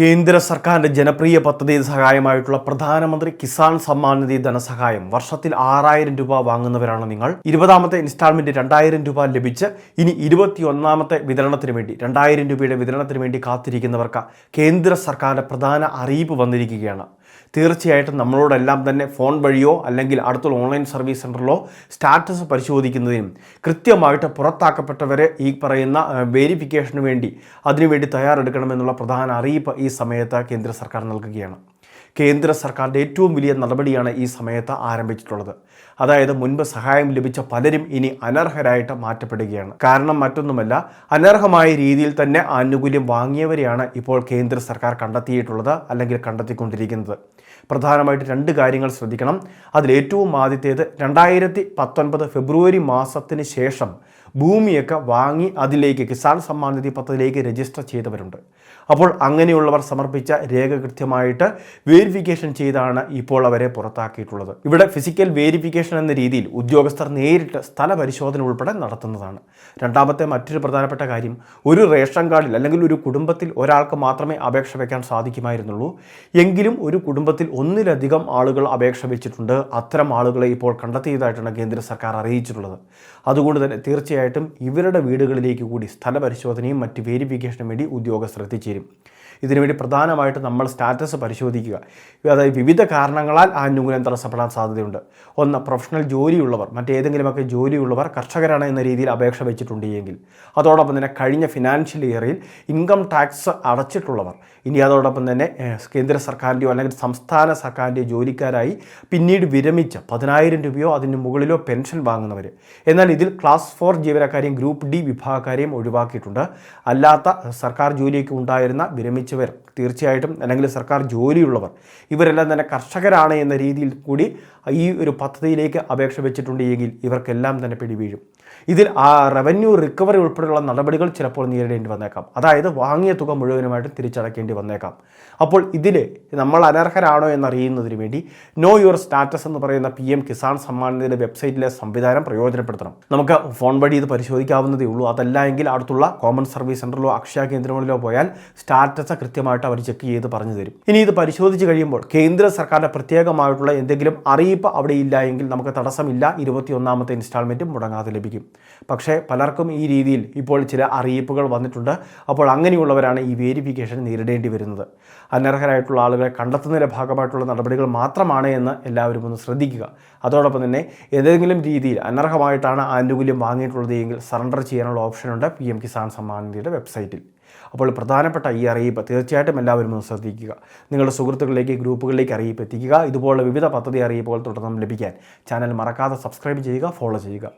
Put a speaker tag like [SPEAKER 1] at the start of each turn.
[SPEAKER 1] കേന്ദ്ര സർക്കാരിന്റെ ജനപ്രിയ പദ്ധതി സഹായമായിട്ടുള്ള പ്രധാനമന്ത്രി കിസാൻ സമ്മാൻ നിധി ധനസഹായം. വർഷത്തിൽ ആറായിരം രൂപ വാങ്ങുന്നവരാണ് നിങ്ങൾ. ഇരുപതാമത്തെ ഇൻസ്റ്റാൾമെന്റ് രണ്ടായിരം രൂപ ലഭിച്ച് ഇനി ഇരുപത്തിയൊന്നാമത്തെ വിതരണത്തിന് വേണ്ടി രണ്ടായിരം രൂപയുടെ വിതരണത്തിന് വേണ്ടി കാത്തിരിക്കുന്നവർക്ക് കേന്ദ്ര സർക്കാരിന്റെ പ്രധാന അറിയിപ്പ് വന്നിരിക്കുകയാണ്. തീർച്ചയായിട്ടും നമ്മളോടെല്ലാം തന്നെ ഫോൺ വഴിയോ അല്ലെങ്കിൽ അടുത്തുള്ള ഓൺലൈൻ സർവീസ് സെന്ററിലോ സ്റ്റാറ്റസ് പരിശോധിക്കുന്നതിനും കൃത്യമായിട്ട് പുറത്താക്കപ്പെട്ടവരെ ഈ പറയുന്ന വേരിഫിക്കേഷന് വേണ്ടി അതിനുവേണ്ടി തയ്യാറെടുക്കണമെന്നുള്ള പ്രധാന അറിയിപ്പ് ഈ സമയത്ത് കേന്ദ്ര സർക്കാർ നൽകുകയാണ്. കേന്ദ്ര സർക്കാരിന്റെ ഏറ്റവും വലിയ നടപടിയാണ് ഈ സമയത്ത് ആരംഭിച്ചിട്ടുള്ളത്. അതായത് മുൻപ് സഹായം ലഭിച്ച പലരും ഇനി അനർഹരായിട്ട് മാറ്റപ്പെടുകയാണ്. കാരണം മറ്റൊന്നുമല്ല അനർഹമായ രീതിയിൽ തന്നെ ആനുകൂല്യം വാങ്ങിയവരെയാണ് ഇപ്പോൾ കേന്ദ്ര സർക്കാർ കണ്ടെത്തിയിട്ടുള്ളത് അല്ലെങ്കിൽ കണ്ടെത്തിക്കൊണ്ടിരിക്കുന്നത്. പ്രധാനമായിട്ട് രണ്ട് കാര്യങ്ങൾ ശ്രദ്ധിക്കണം. അതിലേറ്റവും ആദ്യത്തേത് രണ്ടായിരത്തി പത്തൊൻപത് ഫെബ്രുവരി മാസത്തിന് ശേഷം ഭൂമിയൊക്കെ വാങ്ങി അതിലേക്ക് കിസാൻ സമ്മാൻ നിധി പദ്ധതിയിലേക്ക് രജിസ്റ്റർ ചെയ്തവരുണ്ട്. അപ്പോൾ അങ്ങനെയുള്ളവർ സമർപ്പിച്ച രേഖ കൃത്യമായിട്ട് വേരിഫിക്കേഷൻ ചെയ്താണ് ഇപ്പോൾ അവരെ പുറത്താക്കിയിട്ടുള്ളത്. ഇവിടെ ഫിസിക്കൽ വേരിഫിക്കേഷൻ എന്ന രീതിയിൽ ഉദ്യോഗസ്ഥർ നേരിട്ട് സ്ഥല പരിശോധന ഉൾപ്പെടെ നടത്തുന്നതാണ്. രണ്ടാമത്തെ മറ്റൊരു പ്രധാനപ്പെട്ട കാര്യം ഒരു റേഷൻ കാർഡിൽ അല്ലെങ്കിൽ ഒരു കുടുംബത്തിൽ ഒരാൾക്ക് മാത്രമേ അപേക്ഷ വയ്ക്കാൻ സാധിക്കുമായിരുന്നുള്ളൂ. എങ്കിലും ഒരു കുടുംബത്തിൽ ഒന്നിലധികം ആളുകൾ അപേക്ഷ വെച്ചിട്ടുണ്ട്. അത്തരം ആളുകളെ ഇപ്പോൾ കണ്ടെത്തിയതായിട്ടാണ് കേന്ദ്ര സർക്കാർ അറിയിച്ചിട്ടുള്ളത്. അതുകൊണ്ട് തന്നെ തീർച്ചയായിട്ടും ഇവരുടെ വീടുകളിലേക്ക് കൂടി സ്ഥല പരിശോധനയും മറ്റ് വേരിഫിക്കേഷനും വേണ്ടി ഉദ്യോഗസ്ഥർ എത്തിച്ചേരും ഇതിനുവേണ്ടി പ്രധാനമായിട്ട് നമ്മൾ സ്റ്റാറ്റസ് പരിശോധിക്കുക. അതായത് വിവിധ കാരണങ്ങളാൽ ആനുകൂല്യം തടസ്സപ്പെടാൻ സാധ്യതയുണ്ട്. ഒന്ന് പ്രൊഫഷണൽ ജോലിയുള്ളവർ മറ്റേതെങ്കിലുമൊക്കെ ജോലിയുള്ളവർ കർഷകരാണ് എന്ന രീതിയിൽ അപേക്ഷ വെച്ചിട്ടുണ്ടെങ്കിൽ അതോടൊപ്പം തന്നെ കഴിഞ്ഞ ഫിനാൻഷ്യൽ ഇയറിൽ ഇൻകം ടാക്സ് അടച്ചിട്ടുള്ളവർ ഇനി അതോടൊപ്പം തന്നെ കേന്ദ്ര സർക്കാരിന്റെയോ അല്ലെങ്കിൽ സംസ്ഥാന സർക്കാരിന്റെയോ ജോലിക്കാരായി പിന്നീട് വിരമിച്ച പതിനായിരം രൂപയോ അതിന് മുകളിലോ പെൻഷൻ വാങ്ങുന്നവർ. എന്നാൽ ഇതിൽ ക്ലാസ് ഫോർ ജീവനക്കാരെയും ഗ്രൂപ്പ് ഡി വിഭാഗക്കാരെയും ഒഴിവാക്കിയിട്ടുണ്ട്. അല്ലാത്ത സർക്കാർ ജോലിയൊക്കെ ഉണ്ടായിരുന്ന വിരമിച്ചവർ തീർച്ചയായിട്ടും അല്ലെങ്കിൽ സർക്കാർ ജോലിയുള്ളവർ ഇവരെല്ലാം തന്നെ കർഷകരാണ് എന്ന രീതിയിൽ കൂടി ഈ ഒരു പദ്ധതിയിലേക്ക് അപേക്ഷ വെച്ചിട്ടുണ്ടെങ്കിൽ ഇവർക്കെല്ലാം തന്നെ പിടിവീഴും. ഇതിൽ ആ റവന്യൂ റിക്കവറി ഉൾപ്പെടെയുള്ള നടപടികൾ ചിലപ്പോൾ നേരിടേണ്ടി വന്നേക്കാം. അതായത് വാങ്ങിയ തുക മുഴുവനുമായിട്ട് തിരിച്ചടക്കേണ്ടി വന്നേക്കാം. അപ്പോൾ ഇതിൽ നമ്മൾ അനർഹരാണോ എന്നറിയുന്നതിന് വേണ്ടി നോ യുവർ സ്റ്റാറ്റസ് എന്ന് പറയുന്ന പി എം കിസാൻ നിധിയുടെ വെബ്സൈറ്റിലെ സംവിധാനം പ്രയോജനപ്പെടുത്തണം. നമുക്ക് ഫോൺ വഴി ഇത് പരിശോധിക്കാവുന്നതേ ഉള്ളൂ. അതല്ല എങ്കിൽ അടുത്തുള്ള കോമൺ സർവീസ് സെന്ററിലോ അക്ഷയ കേന്ദ്രങ്ങളിലോ പോയാൽ സ്റ്റാറ്റസ് കൃത്യമായിട്ട് അവർ ചെക്ക് ചെയ്ത് പറഞ്ഞു തരും. ഇനി ഇത് പരിശോധിച്ച് കഴിയുമ്പോൾ കേന്ദ്ര സർക്കാരിന്റെ പ്രത്യേകമായിട്ടുള്ള എന്തെങ്കിലും അറിയിപ്പ് അവിടെ ഇല്ല എങ്കിൽ നമുക്ക് തടസ്സമില്ല. ഇരുപത്തിയൊന്നാമത്തെ ഇൻസ്റ്റാൾമെന്റും മുടങ്ങാതെ ലഭിക്കും. പക്ഷേ പലർക്കും ഈ രീതിയിൽ ഇപ്പോൾ ചില അറിയിപ്പുകൾ വന്നിട്ടുണ്ട്. അപ്പോൾ അങ്ങനെയുള്ളവരാണ് ഈ വേരിഫിക്കേഷൻ നേരിടേണ്ടി വരുന്നത്. അനർഹരായിട്ടുള്ള ആളുകളെ കണ്ടെത്തുന്നതിന്റെ ഭാഗമായിട്ടുള്ള നടപടികൾ മാത്രമാണ് എന്ന് എല്ലാവരും ഒന്ന് ശ്രദ്ധിക്കുക. അതോടൊപ്പം തന്നെ ഏതെങ്കിലും രീതിയിൽ അനർഹമായിട്ടാണ് ആനുകൂല്യം വാങ്ങിയിട്ടുള്ളത് എങ്കിൽ സറണ്ടർ ചെയ്യാനുള്ള ഓപ്ഷനുണ്ട് പി എം കിസാൻ സമ്മാൻ നിധിയുടെ വെബ്സൈറ്റിൽ അപ്പോൾ പ്രധാനപ്പെട്ട ഈ അറിയിപ്പ് തീർച്ചയായിട്ടും എല്ലാവരും ഒന്ന് ശ്രദ്ധിക്കുക. നിങ്ങളുടെ സുഹൃത്തുക്കളിലേക്ക് ഗ്രൂപ്പുകളിലേക്ക് അറിയിപ്പ് എത്തിക്കുക. ഇതുപോലുള്ള വിവിധ പദ്ധതി അറിയിപ്പുകൾ തുടർന്നും ലഭിക്കാൻ ചാനൽ മറക്കാതെ സബ്സ്ക്രൈബ് ചെയ്യുക ഫോളോ ചെയ്യുക.